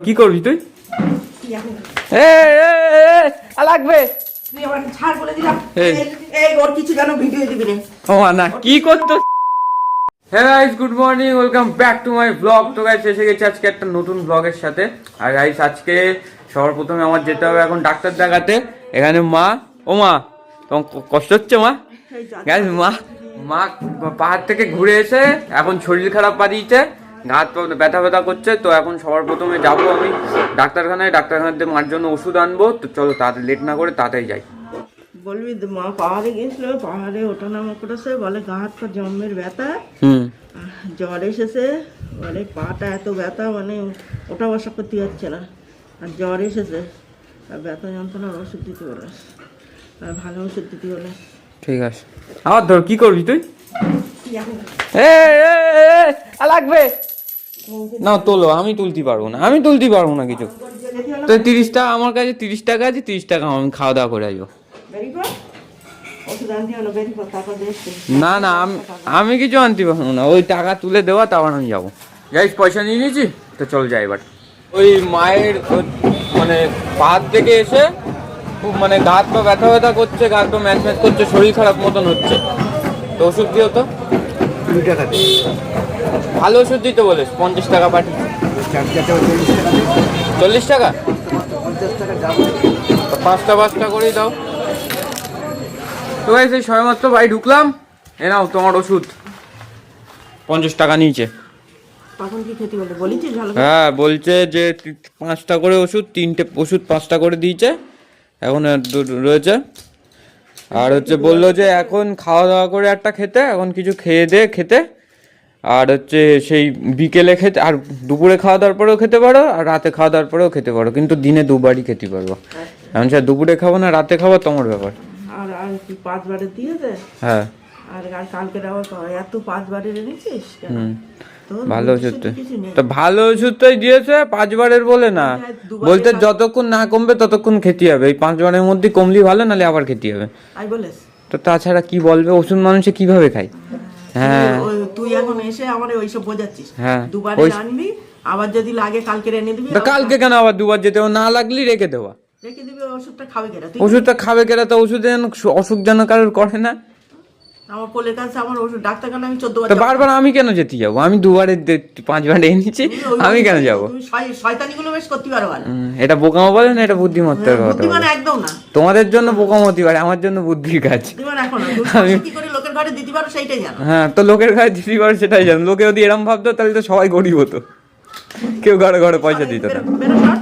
কি করবি তুই? লাগবে? কি করতো? হ্যাঁ guys good morning welcome back to my vlog তো গাইস এসে গেছি আজকে একটা নতুন ব্লগের সাথে। আর গাইস আজকে সবার আমার যেতে হবে এখন ডাক্তার দেখাতে। এখানে মা ও মা তোমার কষ্ট হচ্ছে মা? গাইস মা মা পাহাড় থেকে ঘুরে এসে এখন শরীর খারাপ পাঠিয়েছে হাত পা ব্যথা ব্যথা করছে তো এখন সবার প্রথমে যাব আমি ডাক্তারখানায় ডাক্তারখানাতে মার জন্য ওষুধ আনব তো চলো তাড়াতাড়ি লেট না করে তাড়াতাড়ি যাই বলবি মা পাহাড়ে গেছিল পাহাড়ে ওঠা নামা করেছে বলে গা হাত পা জন্মের ব্যথা হুম জ্বর এসেছে বলে পাটা এত ব্যথা মানে ওঠা বসা করতে যাচ্ছে না আর জ্বর এসেছে আর ব্যথা যন্ত্রণার ওষুধ দিতে বলে আর ভালো ওষুধ দিতে বলে ঠিক আছে আবার ধর কি করবি তুই লাগবে না তোলো আমি তুলতে পারব না আমি তুলতে পারব না কিছু। তো তিরিশ টাকা আমার কাছে তিরিশ টাকা আছে তিরিশ টাকা আমি খাওয়া দাওয়া করে আসব। না না আমি আমি কিছু আনতে পারব না ওই টাকা তুলে দেওয়া তারপর আমি যাব। যাইস পয়সা নিয়ে নিয়েছি তো চল যাই এবার। ওই মায়ের মানে পাহাড় থেকে এসে খুব মানে গা হাত পা ব্যথা ব্যথা করছে গা হাত পা ম্যাচ ম্যাচ করছে শরীর খারাপ মতন হচ্ছে। তো ওষুধ দিও তো। কুড়ি টাকা ভালো ওষুধ দিতে বলিস পঞ্চাশ টাকা পাঠিয়ে। চল্লিশ টাকা? পাঁচটা পাঁচটা করেই দাও। তো ভাই সেই সবেমাত্র ভাই ঢুকলাম। এ নাও তোমার ওষুধ। পঞ্চাশ টাকা নিয়েছে? হ্যাঁ বলছে যে পাঁচটা করে ওষুধ তিনটে ওষুধ পাঁচটা করে দিয়েছে। এখন রয়েছে। আর হচ্ছে বলল যে এখন খাওয়া দাওয়া করে একটা খেতে এখন কিছু খেয়ে দে খেতে। আর হচ্ছে সেই বিকেলে খেতে আর দুপুরে খাওয়া দাওয়ার পরেও খেতে পারো আর রাতে খাওয়া দাওয়ার পরেও খেতে পারো কিন্তু দিনে দুবারই খেতে পারব। এখন সে দুপুরে খাব না রাতে খাব তোমার ব্যাপার। আর আর কি পাঁচবারে দিয়েছে হ্যাঁ। আর আর কালকে আবার এত পাঁচবারে এনেছিস হুম। ভালো বুদ্ধির ওষুধ তো। ভালো ওষুধটাই দিয়েছে পাঁচবারের বলে না। হ্যাঁ, বলতে যতক্ষণ না কমবে ততক্ষণ খেতে হবে। এই পাঁচবারের মধ্যে কমলি ভালো নাহলে আবার খেতে হবে। তো তাছাড়া কি বলবে? ওষুধ মানুষে কীভাবে খায়? তুই এখন এসে আমার ওইসব বোঝাচ্ছিস। হ্যাঁ, দুবারে আনবি আবার যদি লাগে কালকে এনে দিবি কালকে কেন আবার দুবার যেতে না লাগলি রেখে দেওয়া। রেখে দিবি ওষুধটা খাবে তুই ওষুধটা খাবে কেনা তো ওষুধ যেন অসুখ যেন কারোর করে না। আমার কোলের কাছে আমার ওষুধ ডাক্তারখানা আমি চোদ্দ তো বারবার আমি কেন যেতে যাব? আমি দুবারে পাঁচবার এনেছি আমি কেন যাব? তুমি বেশ করতে পারো এটা বোকামো বলে না এটা বুদ্ধিমত্তার কথা বুদ্ধিমান একদম না। তোমাদের জন্য বোকামো হতে পারে আমার জন্য বুদ্ধির কাজ। এখন। কি করে লোকের ঘরে দিতে পারো সেইটাই জানো। হ্যাঁ তো লোকের ঘরে দিতে পারে সেটাই জানো। লোকে যদি এরম ভাবতো তাহলে তো সবাই গরিব হতো। কেউ ঘরে ঘরে পয়সা দিত না। বেরো, বেরো ঘর।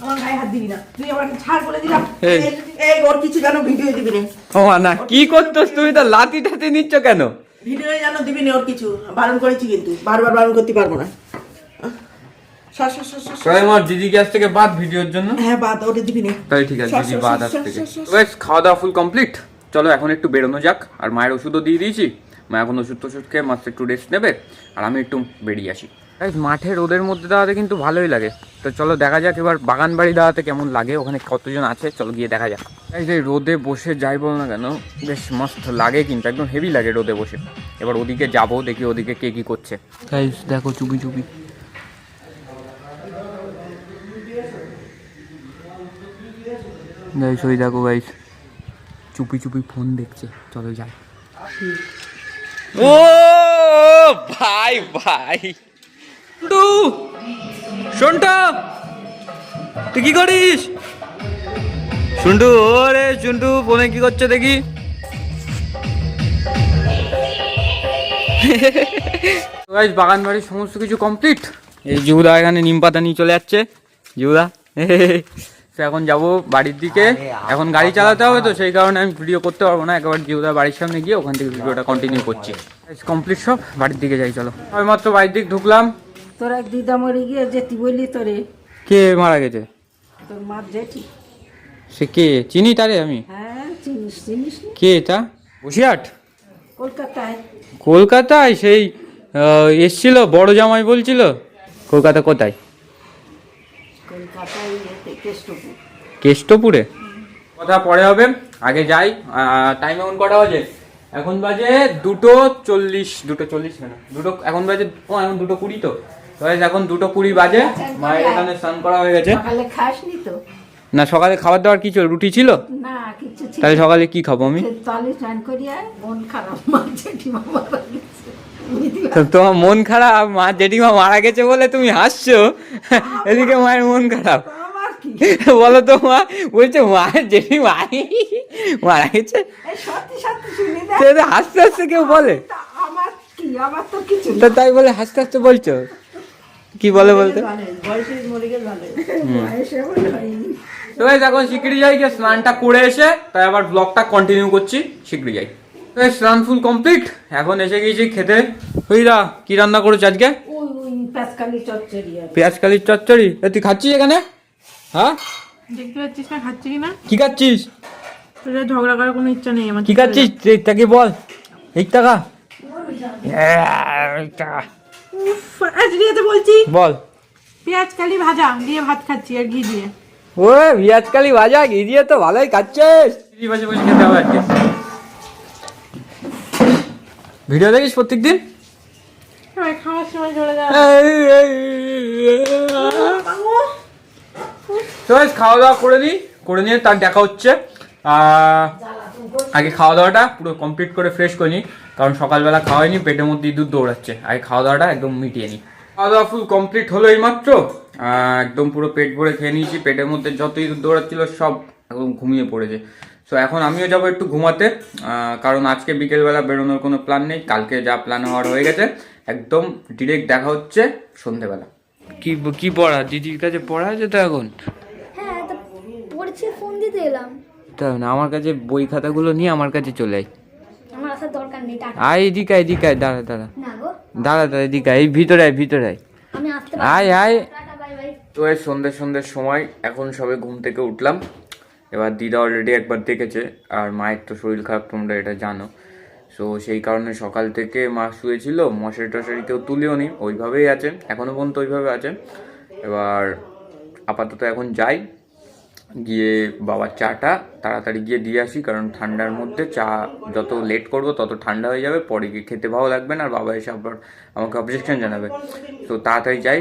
আমার গায়ে হাত দিবি না। তুই আমার ছাড় বলে দিলাম। এই। এই- এই ওর কিছু যেন ভিডিও দিবি না ও না কি করতোস তুমি তো লাতি টাতি নিচ্ছ কেন? ভিডিও যেন দিবি না ওর কিছু। বারণ করেছি কিন্তু। বারবার বারণ করতে পারব না। দিদি কাছ থেকে বাদ ভিডিওর জন্য? হ্যাঁ বাদ ওটা দিবি না। তাই ঠিক আছে সর, বাদ আজ থেকে। সর, সর, তো guys, খাওয়া দাওয়া ফুল কমপ্লিট? চলো এখন একটু বেরোনো যাক। আর মায়ের ওষুধও দিয়ে দিয়েছি। মা এখন ওষুধ টষুধ খেয়ে মাত্র একটু রেস্ট নেবে। আর আমি একটু বেরিয়ে আসি। মাঠে রোদের মধ্যে দাঁড়াতে কিন্তু ভালোই লাগে। তো চলো দেখা যাক এবার বাগান বাড়ি দাঁড়াতে কেমন লাগে। ওখানে কতজন আছে চলো গিয়ে দেখা যাক। এই রোদে বসে যাই বল না কেন বেশ মস্ত লাগে কিন্তু একদম হেভি লাগে রোদে বসে। এবার ওদিকে যাব দেখি ওদিকে কে কি করছে। গাইস দেখো চুপি চুপি। গাইস ওই দেখো গাইস চুপি চুপি ফোন দেখছে। চলো যাই। ও ভাই ভাই। টু শোনটা তুই কি করিস? শুন্টু ওরে শুন্টু ফোনে কি করছে দেখি। গাইস বাগান বাড়ির সমস্ত কিছু কমপ্লিট এই জিহুদা এখানে নিম পাতা নিয়ে চলে যাচ্ছে। জিহুদা সে এখন যাব বাড়ির দিকে। এখন গাড়ি চালাতে হবে তো সেই কারণে আমি ভিডিও করতে পারব না। একেবারে জিহুদা বাড়ির সামনে গিয়ে ওখান থেকে ভিডিওটা কন্টিনিউ করছি। কমপ্লিট সব বাড়ির দিকে যাই চলো। আমি মাত্র বাড়ির দিকে ঢুকলাম। তোর এক দিদা মরে গিয়ে যেতি বললি তোরে। কে মারা গেছে? তোর মার জেঠি। সে কে? চিনি তারে আমি? হ্যাঁ চিনিস চিনিস কে এটা? বসিরহাট কলকাতায়। কলকাতায়? সেই এসছিল বড় জামাই বলছিল। কলকাতা কোথায়? কেষ্টপুর? কেষ্টপুরে কথা পরে হবে আগে যাই টাইম এখন কটা বাজে? এখন বাজে দুটো চল্লিশ দুটো চল্লিশ না দুটো এখন বাজে ও এখন দুটো কুড়ি তো। এখন দুটো কুড়ি বাজে মায়ের এখানে স্নান করা হয়ে গেছে। সকালে খাসনি তো? না সকালে খাবার দাবার কি ছিল? রুটি ছিল? না কিছু তাহলে সকালে কি খাব আমি? তাহলে স্নান করিয়া মন খারাপ মা জেঠিমা মারা গেছে। তোমার মন খারাপ? মা জেঠিমা মারা গেছে বলে তুমি হাসছো? এদিকে মায়ের মন খারাপ। পারো? আমার কি? বলো তো মা বলছে মায়ের জেঠিমা মারা গেছে। হাসতে হাসতে কেউ বলে? তা আমার কি? আমার তো তাই বলে হাসতে হাসতে বলছো? কি বলে বলতে? তো এখন শিগগিরি যাই গিয়ে স্নানটা করে এসে তাই আবার ব্লগটা কন্টিনিউ করছি শিগগিরি যাই। স্নান ফুল কমপ্লিট এখন এসে গিয়েছি খেতে। হইরা কি রান্না করেছ আজকে? ওই ওই চচ্চড়ি আর পেঁয়াজ কালির চচ্চড়ি? তুই খাচ্ছিস এখানে? হ্যাঁ? দেখতে পাচ্ছিস না খাচ্ছি কি খাচ্ছিস? তোর ঝগড়া করার কোনো ইচ্ছা নেই আমার কি খাচ্ছিস? এই তাকে বল। এই টাকা বলছি। বল। পেঁয়াজ কালি ভাজা দিয়ে ভাত খাচ্ছি আর ঘি দিয়ে। ও পেঁয়াজ কালি ভাজা ঘি দিয়ে তো ভালোই খাচ্ছিস। বসে বসে খেতে হবে আজকে। ভিডিও দেখিস তো guys, খাওয়া দাওয়া করে নিই করে নিয়ে তার দেখা হচ্ছে। আগে খাওয়া দাওয়াটা পুরো কমপ্লিট করে ফ্রেশ করে নিই কারণ সকালবেলা খাওয়াইনি পেটের মধ্যে ইঁদুর দৌড়াচ্ছে। আগে খাওয়া দাওয়াটা একদম মিটিয়ে নিই খাওয়া দাওয়া ফুল কমপ্লিট হলো এই মাত্র একদম পুরো পেট ভরে খেয়ে নিয়েছি পেটের মধ্যে যতই ইঁদুর দৌড়াচ্ছিল সব একদম ঘুমিয়ে পড়েছে। সো এখন আমিও যাব একটু ঘুমাতে কারণ আজকে বিকেলবেলা বেরোনোর কোনো প্ল্যান নেই কালকে যা প্ল্যান হওয়ার হয়ে গেছে একদম ডিরেক্ট দেখা হচ্ছে সন্ধেবেলা। কি কি পড়া? দিদির কাছে পড়া আছে তো এখন? হ্যাঁ তা ফোন দিতে এলাম। তা না আমার কাছে বই খাতাগুলো নিয়ে আমার কাছে চলে আয়। আমার আসার দরকার নেই টাটা। আয় এদিকে আয়, এদিকে আয় দাঁড়া দাঁড়া। না গো। দাঁড়া দাঁড়া এদিকে আয়, এই ভিতরে আয় ভিতরে আয়। আমি আসতে আয় তো এই সন্ধ্যে সন্ধ্যের সময় এখন সবে ঘুম থেকে উঠলাম। এবার দিদা অলরেডি একবার দেখেছে, আর মায়ের তো শরীর খারাপ, তোমরা এটা জানো। সো সেই কারণে সকাল থেকে মা শুয়েছিল, মশারি টশারি কেউ তুলেও নি, ওইভাবেই আছে এখনও পর্যন্ত ওইভাবে আছে এবার আপাতত এখন যাই, গিয়ে বাবার চাটা তাড়াতাড়ি গিয়ে দিয়ে আসি, কারণ ঠান্ডার মধ্যে চা যত লেট করব, তত ঠান্ডা হয়ে যাবে, পরে গিয়ে খেতে ভালো লাগবে না, আর বাবা এসে আবার আমাকে অবজেকশন জানাবে। তো তাড়াতাড়ি যাই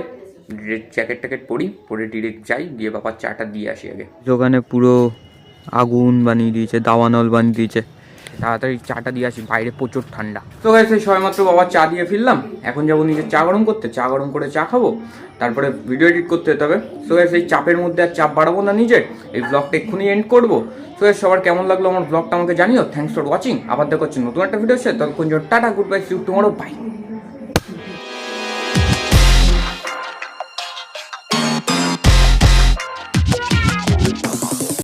জ্যাকেট ট্যাকেট পরি পরে ডিরেক্ট যাই দিয়ে বাবার চাটা দিয়ে আসি আগে। দোকানে পুরো আগুন বানিয়ে দিয়েছে দাওয়ানল বানিয়ে দিয়েছে। তাড়াতাড়ি চাটা দিয়ে আসি বাইরে প্রচুর ঠান্ডা। তো গাইছে সেই সময় মাত্র বাবা চা দিয়ে ফিরলাম। এখন যাব নিজের চা গরম করতে। চা গরম করে চা খাব তারপরে ভিডিও এডিট করতে যেতে হবে। সো এই চাপের মধ্যে আর চাপ বাড়াবো না নিজের। এই ব্লগটা এক্ষুনি এন্ড করব। সো গাইস সবার কেমন লাগল আমার ব্লগটা আমাকে জানিও। থ্যাংকস ফর ওয়াচিং আবার দেখা হচ্ছে নতুন একটা ভিডিও সে ততক্ষণ tata goodbye see you tomorrow bye